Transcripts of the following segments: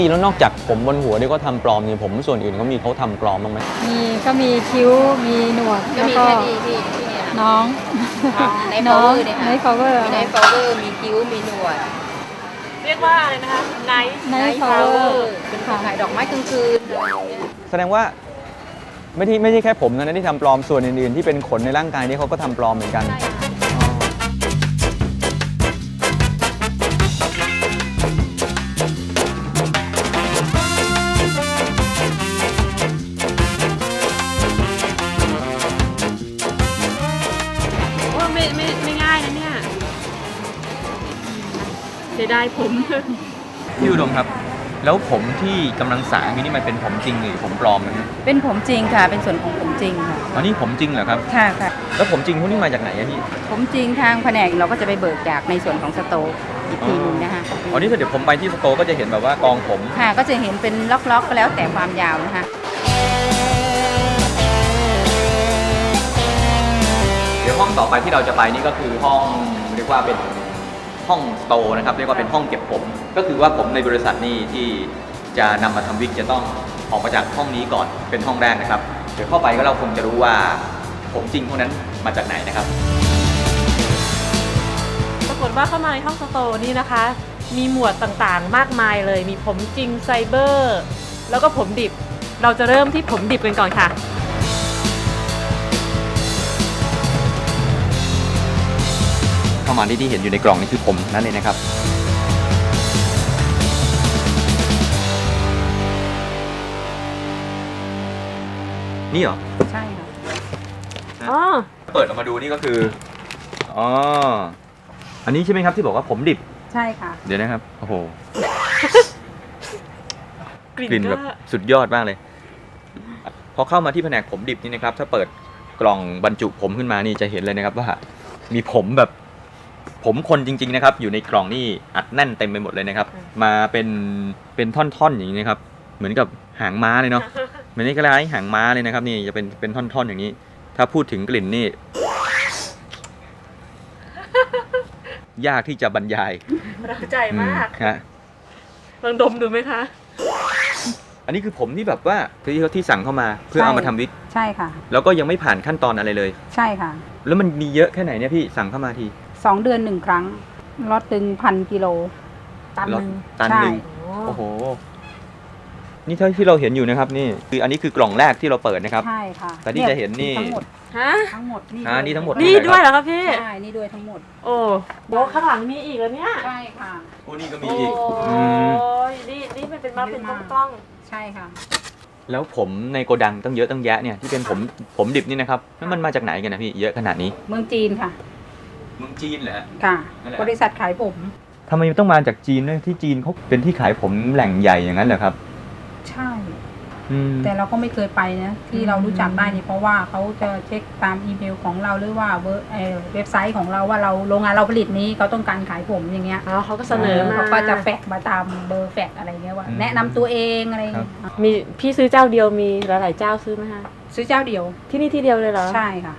พี่แล้วนอกจากผมบนหัวที่เขาทำปลอมเนี่ยผมส่วนอื่นเขามีเขาทำปลอมบ้างไหมมีก็มีคิ้วมีหนวดก็แล้วมีก็แค่นี้พี่ที่เนี่ยน้องในน้อง power เนี่ยค่ะใน power มีไนท์ฟลาวเวอร์มีคิ้วมีหนวดเรียกว่าอะไรนะคะไนท์ในไนท์ฟลาวเวอร์เป็นคนขายดอกไม้กลางคืนอะไรอย่างเงี้ยแสดงว่าไม่ที่ไม่ใช่แค่ผมนะที่ทำปลอมส่วนอื่นๆที่เป็นขนในร่างกายนี่เขาก็ทำปลอมเหมือนกัน ใช่ เสียดายผมพี่อุดมครับ แล้วผมที่กำลังสางอยู่นี่มันเป็นผมจริงหรือผมปลอมนะเป็นผมจริงค่ะ เป็นส่วนของผมจริงค่ะอันนี้ผมจริงเหรอครับ ค่ะค่ะ แล้วผมจริงพวกนี้มาจากไหนอะพี่ ผมจริงทางแผนกเราก็จะไปเบิกจากในส่วนของสโตร์อีกทีหนึงนะคะอันนี้ถ้าเดี๋ยวผมไปที่สโตร์ก็จะเห็นแบบว่ากองผม ค่ะก็จะเห็นเป็นล็อกๆก็แล้วแต่ความยาวนะคะ เดี๋ยวห้องต่อไปที่เราจะไปนี่ก็คือห้องเรียกว่าเป็น ห้องสโตร์นะครับเรียกว่าเป็นห้องเก็บผม ก็คือว่าผมในบริษัทนี่ที่จะนำมาทำวิกจะต้องออกมาจากห้องนี้ก่อนเป็นห้องแรกนะครับเดี๋ยวเข้าไปก็เราคงจะรู้ว่าผมจริงพวกนั้นมาจากไหนนะครับปรากฏว่าเข้ามาในห้องสโตร์นี่นะคะ มีหมวดต่างๆ มากมายเลย มีผมจริงไซเบอร์ แล้วก็ผมดิบ เราจะเริ่มที่ผมดิบกันก่อนค่ะ เข้ามาที่ที่เห็นอยู่ในกล่องนี่คือผมนั่นเลยนะครับ นี่เหรอ ใช่ค่ะอ๋อเปิดออกมาดูนี่ก็คือ อ๋อ อันนี้ใช่ไหมครับที่บอกว่าผมดิบ ใช่ค่ะ เดี๋ยวนะครับ โอ้โห กลิ่นกลิ่นก็แบบสุดยอดมากเลย พอเข้ามาที่แผนกผมดิบนี่นะครับ ถ้าเปิดกล่องบรรจุผมขึ้นมานี่จะเห็นเลยนะครับว่า มีผมแบบ ผมคนจริง ๆนะครับ อยู่ในกล่องนี่อัดแน่นเต็มไปหมดเลยนะครับ มาเป็นเป็นท่อนๆอย่างนี้นะครับ เหมือนกับหางม้าเลยเนาะเหมือนนี่ก็ไล้ายหางม้าเลยนะครับ นี่จะเป็นเป็นท่อนๆอย่างนี้ ถ้าพูดถึงกลิ่นนี่ ยากที่จะบรรยายเราใจมากอืฮะลองดมดูไหมคะ อันนี้คือผมที่แบบว่าที่เขาที่สั่งเข้ามาเพื่อใช่เอามาทำวิก ใช่ค่ะ แล้วก็ยังไม่ผ่านขั้นตอนอะไรเลย ใช่ค่ะ แล้วมันมีเยอะแค่ไหนเนี่ยพี่สั่งเข้ามาที สองเดือนหนึ่งครั้งล็อตตึงพันกิโล ตันหนึ่งตันหนึ่งใช่โอ้โห นี่เท่าที่เราเห็นอยู่นะครับ นี่คืออันนี้คือกล่องแรกที่เราเปิดนะครับ ใช่ค่ะแต่ที่จะเห็นนี่ทั้งหมดฮะทั้งหมดนี่อ่านี่ทั้งหมดนี่ด้วยเหรอครับพี่ ใช่ นี่ด้วยทั้งหมด โอ้โบข้างหลังมีอีกแล้วเนี่ย ใช่ค่ะโอ้นี่ก็มีโอ้อีกอืมยนี่นี่มันเป็นมาเป็นกล้องใช่ค่ะ แล้วผมในโกดังตั้งเยอะตั้งแยะเนี่ยที่เป็นผมผมดิบนี่นะครับแล้วมันมาจากไหนกันนะพี่ เยอะขนาดนี้ เมืองจีนค่ะ เมืองจีนเหรอค่ะ นั่นแหละ บริษัทขายผม ทำไมต้องมาจากจีนด้วยที่จีนเขาเป็นที่ขายผมแหล่งใหญ่อย่างนั้นเหรอครับ ใช่ อืม แต่เราก็ไม่เคยไปนะ ที่เรารู้จักได้นี่เพราะว่าเขาจะเช็คตามอีเมลของเราหรือว่าเว็บเอ่อเว็บไซต์ของเราว่าเราโรงงานเราผลิตนี้เขาต้องการขายผมอย่างเงี้ยๆอ๋อเขาก็เสนอมาเขาก็จะแฟกซ์มาตามเบอร์แฟกซ์อะไรเงี้ยว่าแนะนำตัวเองอะไรเงี้ยมีพี่ซื้อเจ้าเดียวมีหลายๆเจ้าซื้อไหมคะซื้อเจ้าเดียวที่นี่ที่เดียวเลยเหรอใช่ค่ะ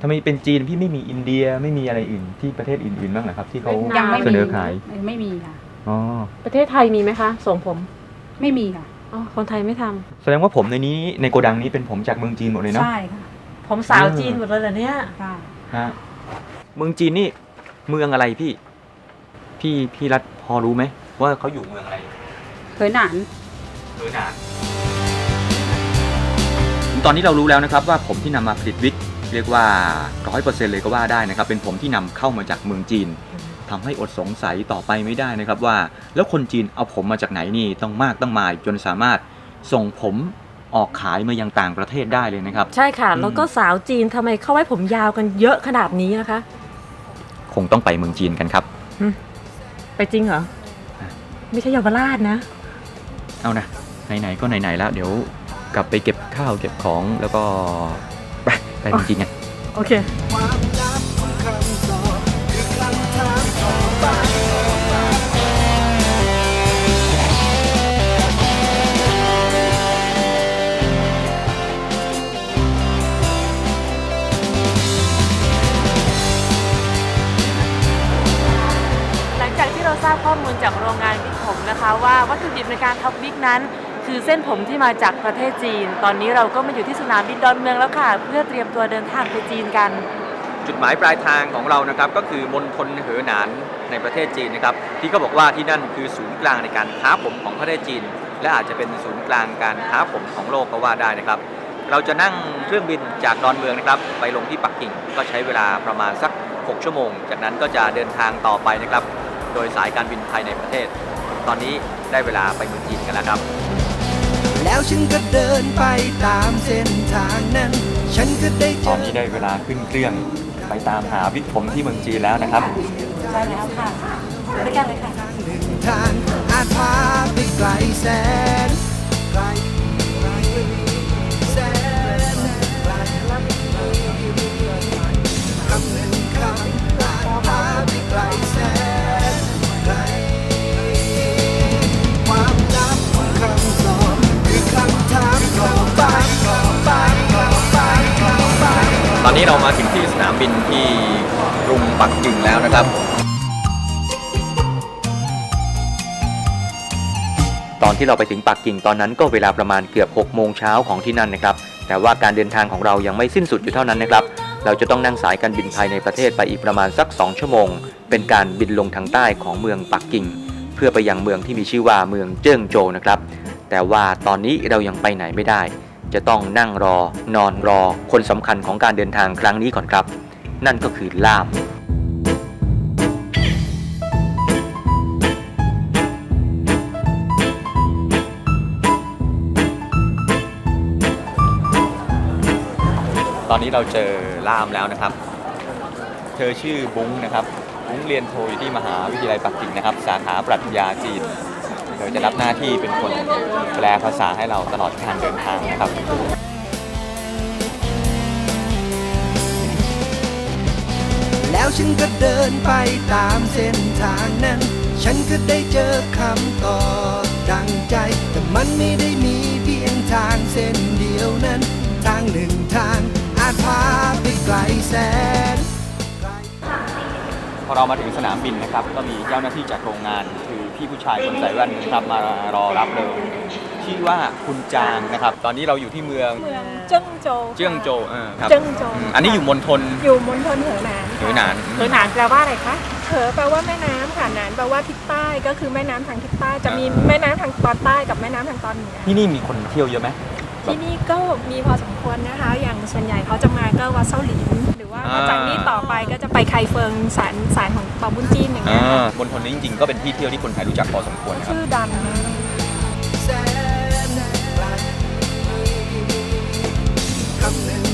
ทำไมเป็นจีนพี่ไม่มีอินเดียไม่มีอะไรอื่นที่ประเทศอื่นๆบ้างเหรอครับ ที่เขาเวียดยังนามไม่เสมีนอขายไม่มีค่ะ อ๋อประเทศไทยมีไหมคะส่งผมไม่มีค่ะ อ๋อคนไทยไม่ทำแสดงว่าผมในนี้ในโกดังนี้เป็นผมจากเมืองจีนหมดเลยเนาะ ใช่ค่ะผมสาวจีนหมดเลยเหรอเนี่ย ค่ะฮะเมืองจีนนี่เมืองอะไรพี่ พี่พี่รัฐพอรู้ไหมว่าเขาอยู่เมืองอะไรเคยหนานเออหนานตอนนี้เรารู้แล้วนะครับว่าผมที่นำมาผลิตวิก เรียกว่าร้อยเปอร์เซ็นเลยก็ว่าได้นะครับ เป็นผมที่นำเข้ามาจากเมืองจีนทำให้อดสงสัยต่อไปไม่ได้นะครับว่า แล้วคนจีนเอาผมมาจากไหนนี่ต้องมากต้องมายจนสามารถส่งผมออกขายมายังต่างประเทศได้เลยนะครับ ใช่ค่ะอืมแล้วก็สาวจีนทำไมเข้าไว้ผมยาวกันเยอะขนาดนี้นะคะ คงต้องไปเมืองจีนกันครับ ไปจริงเหรอ ไม่ใช่เยาวราชนะ เอานะไหนๆก็ไหนๆแล้ว เดี๋ยวกลับไปเก็บข้าวเก็บของแล้วก็ ไปไปเมืองจีนกันโอเคหลังจากที่เราทราบข้อมูลจากโรงงานวิกผมนะคะ ว่าวัตถุดิบในการทำวิกนั้น คือเส้นผมที่มาจากประเทศจีน ตอนนี้เราก็มาอยู่ที่สนามบินดอนเมืองแล้วค่ะ เพื่อเตรียมตัวเดินทางไปจีนกัน จุดหมายปลายทางของเรานะครับก็คือมณฑลเหอหนานในประเทศจีนนะครับที่ก็บอกว่าที่นั่นคือศูนย์กลางในการค้าผมของประเทศจีน และอาจจะเป็นศูนย์กลางการค้าผมของโลกก็ว่าได้นะครับ เราจะนั่งเครื่องบินจากดอนเมืองนะครับไปลงที่ปักกิ่งก็ใช้เวลาประมาณสัก 6 ชั่วโมง จากนั้นก็จะเดินทางต่อไปนะครับ โดยสายการบินภายในประเทศ ตอนนี้ได้เวลาไปเมืองจีนกันแล้วครับ แล้วฉันก็เดินไปตามเส้นทางนั้น ฉันก็ได้เจตออนนี้ได้เวลาขึ้นเครื่องไปตามหาวิกผมที่เมืองจีนแล้วนะครับ ใช่แล้วค่ะด้วยกันเลยค่ะหนึ่งทางอาจพาไปไกลแสน อนนี้เรามาถึงที่สนามบินที่กรุงปักกิ่งแล้วนะครับ ตอนที่เราไปถึงปักกิ่งตอนนั้นก็เวลาประมาณเกือบ 6 โมงเช้าของที่นั่นนะครับ แต่ว่าการเดินทางของเรายังไม่สิ้นสุดอยู่เท่านั้นนะครับ เราจะต้องนั่งสายการบินภายในประเทศไปอีกประมาณสัก 2 ชั่วโมง เป็นการบินลงทางใต้ของเมืองปักกิ่ง เพื่อไปยังเมืองที่มีชื่อว่าเมืองเจิ้งโจวนะครับ แต่ว่าตอนนี้เรายังไปไหนไม่ได้ จะต้องนั่งรอนอนรอ คนสำคัญของการเดินทางครั้งนี้ก่อนครับ นั่นก็คือล่ามตอนนี้เราเจอล่ามแล้วนะครับ เธอชื่อบุ้งนะครับ บุ้งเรียนโทอยู่ที่มหาวิทยาลัยปักกิ่งนะครับ สาขาปรัชญาจีน เธอจะรับหน้าที่เป็นคนแปลภาษาให้เราตลอดการเดินทางนะครับแล้วฉันก็เดินไปตามเส้นทางนั้น ฉันก็ได้เจอคำตอบดังใจ แต่มันไม่ได้มีเพียงทางเส้นเดียวนั้น ทางหนึ่งทางอาจพาไปไกลแสน พอเรามาถึงสนามบินนะครับ ก็มีเจ้าหน้าที่จากโรงงานคือ พี่ผู้ชายคนใส่แว่นนะครับมารอรับเลยชื่อว่าคุณจางนะครับ ตอนนี้เราอยู่ที่เมืองเมืองเจิ้งโจวเจิ้งโจวเออครับเจิ้งโจวอืมอันนี้อยู่มณฑลอยู่มณฑลเหอหนานเหอหนานเออหนานแปลว่าอะไรคะเหอแปลว่าแม่น้ำค่ะหนานแปลว่าทิศใต้ก็คือแม่น้ำทางทิศใต้จะมีแม่น้ำทางตอนใต้กับแม่น้ำทางตอนเหนือ ที่นี่มีคนเที่ยวเยอะไหม ที่นี่ก็มีพอสมควรนะคะ อย่างส่วนใหญ่เขาจะมาก็วัดเซาหลิน ไปไคเฟิงสารสารของเปาบุญจีนอย่างเงี้ยบนามณฑลนี้จริงๆก็เป็นที่เที่ยวที่คนไทยรู้จักพอสมควรครับ ชื่อดัง Come and